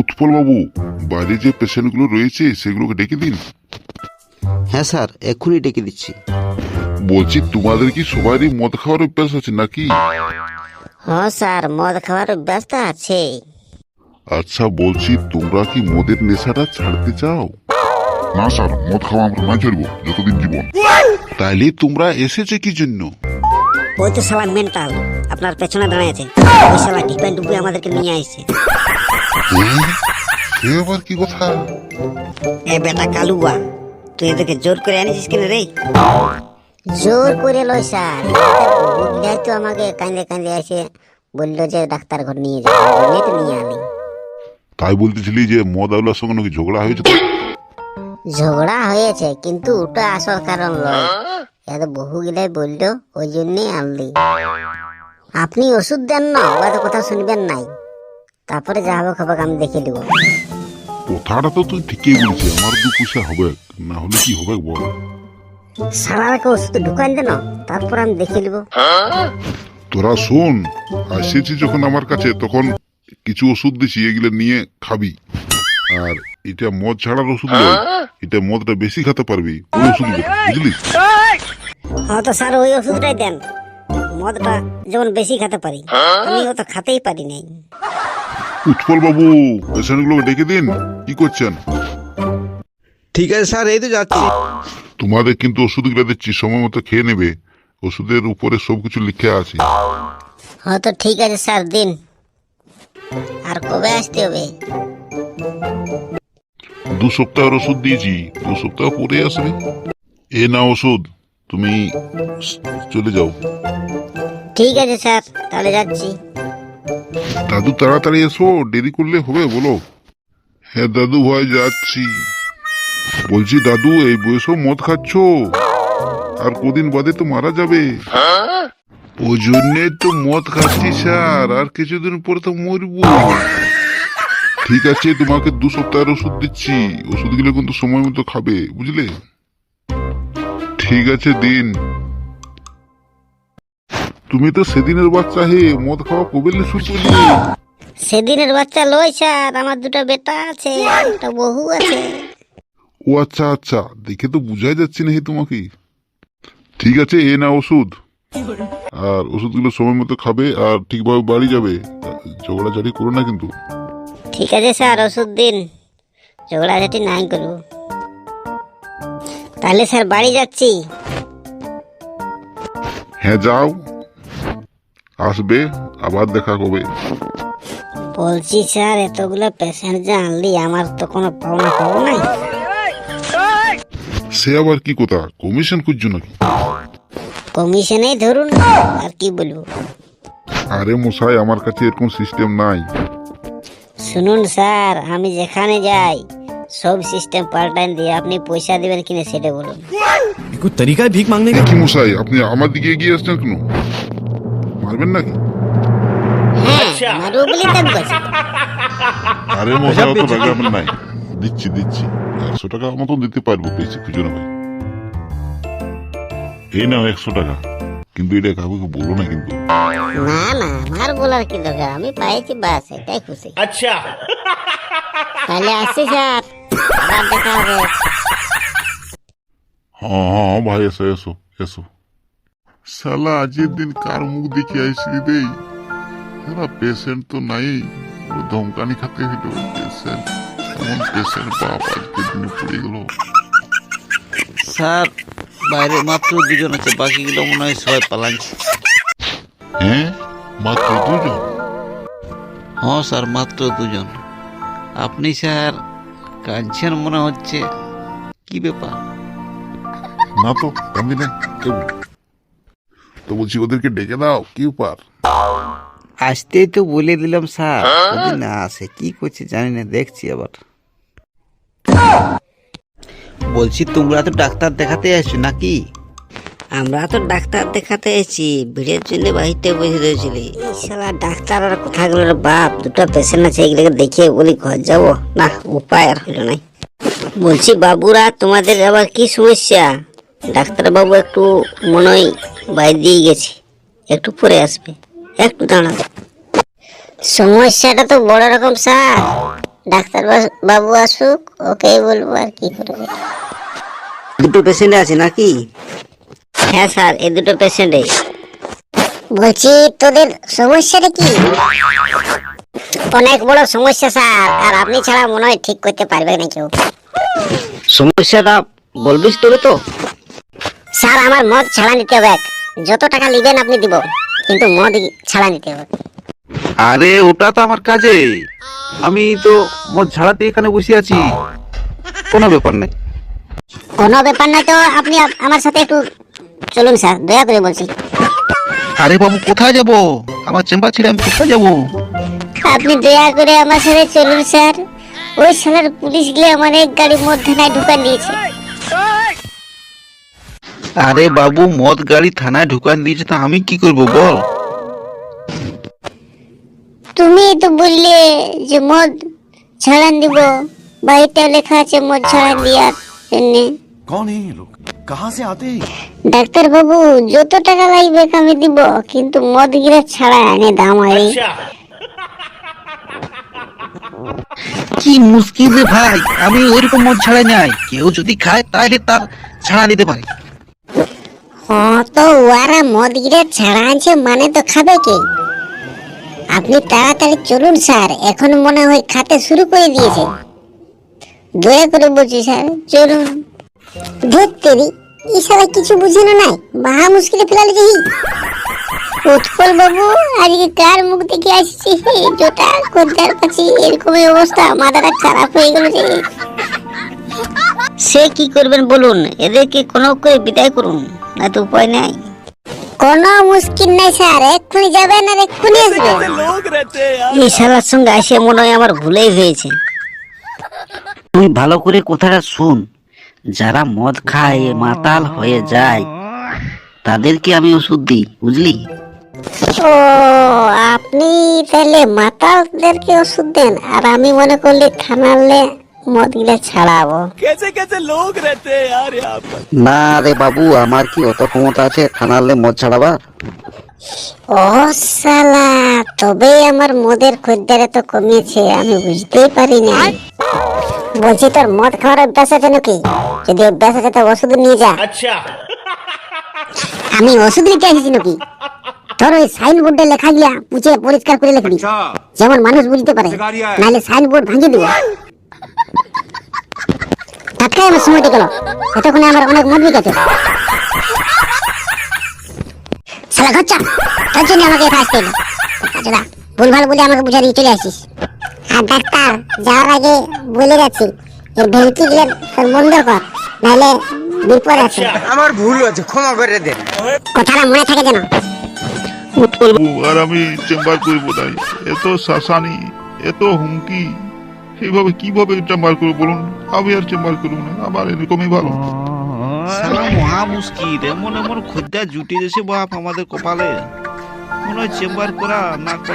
উৎপল বাবু বাইরে যে পেশেন্টগুলো রয়েছে সেগুলোকে ডেকে দিন। হ্যাঁ স্যার এক্ষুনি ডেকে দিচ্ছি। বলছি তোমাদের কি সবারই মদ খাওয়ার অভ্যাস আছে নাকি? হ্যাঁ স্যার মদ খাওয়ার অভ্যাস তো আছে। আচ্ছা বলছি তোমরা কি মদের নেশাটা ছাড়তে চাও? না স্যার মদ খাওয়া আমরা না ছাড়বো যতদিন জীবন। তাইলে তোমরা এসেছে কি জন্য? ওই তো শালা মেন্টাল আপনার পেছনে দাঁড়িয়ে আছে। ওই শালা ডিপেন ডুবে আমাদেরকে নিয়ে আসছে আবার কি কথা? এ বেটা কালুয়া তুই এদেরকে জোর করে আনিছিস কেন রে? জোর করে লই স্যার। তো আমাকে কাঁদে কাঁদে এসে বলল যে ডাক্তার ঘর নিয়ে বলেই তো নিয়ে আনি। তাই বলতেছিলি যে মদ আউলার সঙ্গে নাকি ঝগড়া হয়েছে তো? ঝগড়া হয়েছে কিন্তু ওটা আসল কারণ নয় এত বহু গিলাই বলল ওই জন্যই আনলি। আপনি ওষুধ দেন না ওদের কথা শুনবেন নাই। তারপরে যা হবে খাবার আমি দেখে নিব কথাটা তো তুই ঠিকই বলছিস আমার দু পয়সা হবে না হলে কি হবে বল? সারাকে ওষুধ ঢুকান দেন তারপর আমি দেখে নিব তোরা শোন আসেছি যখন আমার কাছে তখন কিছু ওষুধ দিছি এগুলো নিয়ে খাবি। আর এটা মদ ছাড়ার ওষুধ নয় এটা মদটা বেশি খেতে পারবি ওই ওষুধ বুঝলি? হ্যাঁ তো স্যার ওই ওষুধটাই দেন। মদটা যেমন বেশি খেতে পারি আমি অত খেতেই পারি নাই। উৎপল বাবু পেশেন্টগুলোকে ডেকে দিন। কি করছেন? ঠিক আছে স্যার এই তো যাচ্ছি। তোমাদের কিন্তু ওষুধগুলো দিচ্ছি সময় মতো খেয়ে নেবে। ওষুধের উপরে সবকিছু লিখে আছে। হ্যাঁ তো ঠিক আছে স্যার দিন। আর কবে আসতে হবে? দু সপ্তাহের ওষুধ দিয়েছি দু সপ্তাহ পরে আসবে। এ না ওষুধ তুমি চলে যাও। ঠিক আছে স্যার তাহলে যাচ্ছি। দাদু, তাড়াতাড়ি এসো, দেরি করলে হবে, বলো। হ্যাঁ দাদু ভাই, যাচ্ছি। বলছি, দাদু, এই বয়সেও মদ খাচ্ছ? আর কদিন বাদে তো মারা যাবে। ওই জন্যে তো মদ খাচ্ছি, স্যার, আর কিছুদিন পরে তো মরবো। ঠিক আছে, তোমাকে দু সপ্তাহের ওষুধ দিচ্ছি। ওষুধগুলো কিন্তু সময় মতো খাবে, বুঝলে? ঠিক আছে, দিন। তুমি তো সেদিনের বাচ্চা হে মদ খাওয়া কবে শুরু সেদিনের বাচ্চা লই স্যার আমার দুটো বেটা আছে একটা বহু আছে। ও আচ্ছা আচ্ছা দেখে তো বুঝাই যাচ্ছে না হে তোমাকে। ঠিক আছে এ না ওষুধ। আর ওষুধগুলো সময় মতো খাবে আর ঠিকভাবে বাড়ি যাবে। ঝগড়াঝাড়ি করো না কিন্তু। ঠিক আছে স্যার ওষুধ দিন। ঝগড়াঝাটি নাই করব। তাহলে স্যার বাড়ি যাচ্ছি। হ্যাঁ যাও। আসবে আবার দেখা হবে বলছি স্যার এতগুলো পেশেন্ট যে আনলি আমার তো কোনো পাওনা পাবো নাই। সে আবার কি কথা? কমিশন খুঁজছো নাকি? কমিশনেই ধরুন আর কি বলব? আরে মশাই আমার কাছে এরকম সিস্টেম নাই। শুনুন স্যার আমি যেখানে যাই সব সিস্টেম পাল্টান দিয়ে আপনি পয়সা দিবেন কিনা সেটা বলুন। তরিকায় ভিক মাংনে কি মশাই আপনি আমার দিকে এগিয়ে আসছেন কেন? মারবেন নাকি? বলছি আরে মশাই অত টাকা আমার নাই। দিচ্ছি দিচ্ছি। একশো টাকা মতন দিতে পারব বেশি খুঁজো না ভাই। এই নাও একশো টাকা। কিন্তু এটা কাউকে বলো না কিন্তু। না না আমার বলার কি দরকার? আমি পাইছি বাস এটাই খুশি। আচ্ছা। তাহলে আসছি স্যার। আবার দেখা হবে। হ্যাঁ হ্যাঁ ভাই এসো এসো এসো। শালা আজকের দিন কার মুখ দেখে আইসি দেই সারা পেশেন্ট তো নাই। ও ধমকানি খাতে হইল। পেশেন্ট এমন পেশেন্ট বাপ আজকের দিনে পড়ে গেল। স্যার বাইরে মাত্র দুজন আছে বাকিগুলো মনে হয় সবাই পালাচ্ছে হ্যাঁ? মাত্র দুজন? হ্যাঁ স্যার মাত্র দুজন। আপনি স্যার কাঁদছেন মনে হচ্ছে। কি ব্যাপার? না তো কান্দি না। তো বলছি ওদেরকে ডেকে দাও কি উপার আসতেই তো বলে দিলাম স্যার। যদি না আসে কি করছে জানি না দেখছি আবার। বলছি তোমরা তো ডাক্তার দেখাতে আসছো নাকি? আমরা তো ডাক্তার দেখাতে এসেছি ভিড়ের জন্য বাড়িতে বসে রয়েছিলি। সালা ডাক্তার আর কথাগুলোর বাপ? দুটো পেশেন্ট আছে এগুলোকে দেখিয়ে বলি ঘর যাব? না উপায় আর হইল নাই। বলছি বাবুরা তোমাদের আবার কি সমস্যা? ডাক্তার বাবু একটু মনে হয় বাইরে দিয়ে গেছে। একটু পরে আসবে। একটু দাঁড়াও সমস্যাটা তো বড় রকম স্যার। ডাক্তার বাবু আসুক ওকে বলব আর কি করবে। দুটো পেশেন্ট আছে নাকি? হ্যাঁ স্যার এই দুটো পেশেন্টে বলছি তোদের সমস্যাটা কি? অনেক বড় সমস্যা স্যার আর আপনি ছাড়া মনে হয় ঠিক করতে পারবে না কেউ। সমস্যাটা বলবিস তবে তো। স্যার আমার মদ ছাড়া নিতে হবে। যত টাকা নেবেন আপনি দিব কিন্তু মদ ছাড়া নিতে হবে। আরে ওটা তো আমার কাজে। আমি তো মোট ঝাড়াতে এখানে বসে আছি। কোনো ব্যাপার নেই। কোনো ব্যাপার না তো আপনি আমার সাথে একটু চলুন স্যার দয়া করে বলছি। আরে বাবু কোথায় যাব? আমার চেম্বার ছেড়ে আমি কোথায় যাব? আপনি দয়া করে আমার সাথে চলুন স্যার। ওই সালার পুলিশ গিয়ে আমার এক গাড়ি মদ থানায় ঢুকান দিয়েছে আরে বাবু মদ গাড়ি থানায় ঢুকান দিয়েছে তা আমি কি করব বল? তুমি তো বললে যে মদ ছাড়ান দিব। বাইতে লেখা আছে মদ ছাড়ান দিয়ার জন্য। কোন এই লোক? কাহা সে আতে? ডাক্তার বাবু যত টাকা লাগবে আমি দিব কিন্তু মদ গিরা ছাড়া এনে দাম আরে। আচ্ছা। কি মুশকিল রে ভাই আমি ওইরকম মদ ছাড়া নাই। কেউ যদি খায় তাহলে তার ছাড়া নিতে পারে। হ্যাঁ তো ওরা মদ গিরা ছাড়া আনছে মানে তো খাবে কে আপনি তাড়াতাড়ি চলুন স্যার এখন মনে হয় খাতে শুরু করে দিয়েছে দয়া করে বলছি স্যার চলুন ধরতেরি এই কিছু বুঝে না নাই মহা মুশকিলে ফেলালে যাই উৎপল বাবু আজকে কার মুখ দেখে আসছি জোটা খদ্দার কাছে এরকমই অবস্থা মাথাটা খারাপ হয়ে গেল যে সে কি করবেন বলুন এদেরকে কোনো করে বিদায় করুন না তো উপায় নাই। কোনো মুশকিল নাই স্যার এক্ষুনি যাবেন আর এক্ষুনি আসবেন। এই শালার সঙ্গে আসে মনে হয় আমার ভুলেই হয়েছে। তুই ভালো করে কথাটা শুন। যারা মদ খায় মাতাল হয়ে যায় তাদেরকে আমি ওষুধ দিই বুঝলি? ও আপনি তাহলে মাতালদেরকে ওষুধ দেন আর আমি মনে করলি থানালে মদিলে ছাড়াবো। কেসে কেসে লোক রেতে আরে না রে বাবু আমার কি অত ক্ষমতা আছে থানালে মদ ছাড়াবার? ও সালা তবে আমার মদের খদ্দের তো কমিয়েছে আমি বুঝতেই পারি না বলছি তোর মদ খাওয়ার অভ্যাস আছে নাকি? যদি অভ্যাস আছে তো ওষুধ নিয়ে যা। আচ্ছা। আমি ওষুধ নিতে এসেছি নাকি? তোর ওই সাইন বোর্ডে লেখা গিয়া পুঁচে পরিষ্কার করে লেখবি। আচ্ছা। যেমন মানুষ বুঝতে পারে নাহলে সাইনবোর্ড ভাঙিয়ে দিব। টাটকাই আমার সময়টা গেল। এতক্ষণে আমার অনেক গেছে। শালা তোর জন্য আমাকে এখানে আসতে এলো দাদা ভুল বলে আমাকে বুঝা দিয়ে চলে আসিস। আর ডাক্তার যাওয়ার আগে বলে যাচ্ছি এর ভেলকি গিয়ে তোর বন্ধ কর নাহলে বিপদ আছে। আমার ভুল হয়েছে ক্ষমা করে দেন কথাটা মনে থাকে যেন। আর আমি চেম্বার করব নাই এত শাসানি এত হুমকি। এইভাবে কীভাবে চেম্বার করব বলুন? আমি আর চেম্বার করব না, আমার এরকমই ভালো। সারা মহা মুশকিল এমন এমন খদ্দের জুটে গেছে বাপ আমাদের কপালে। মনে হয় চেম্বার করা না করা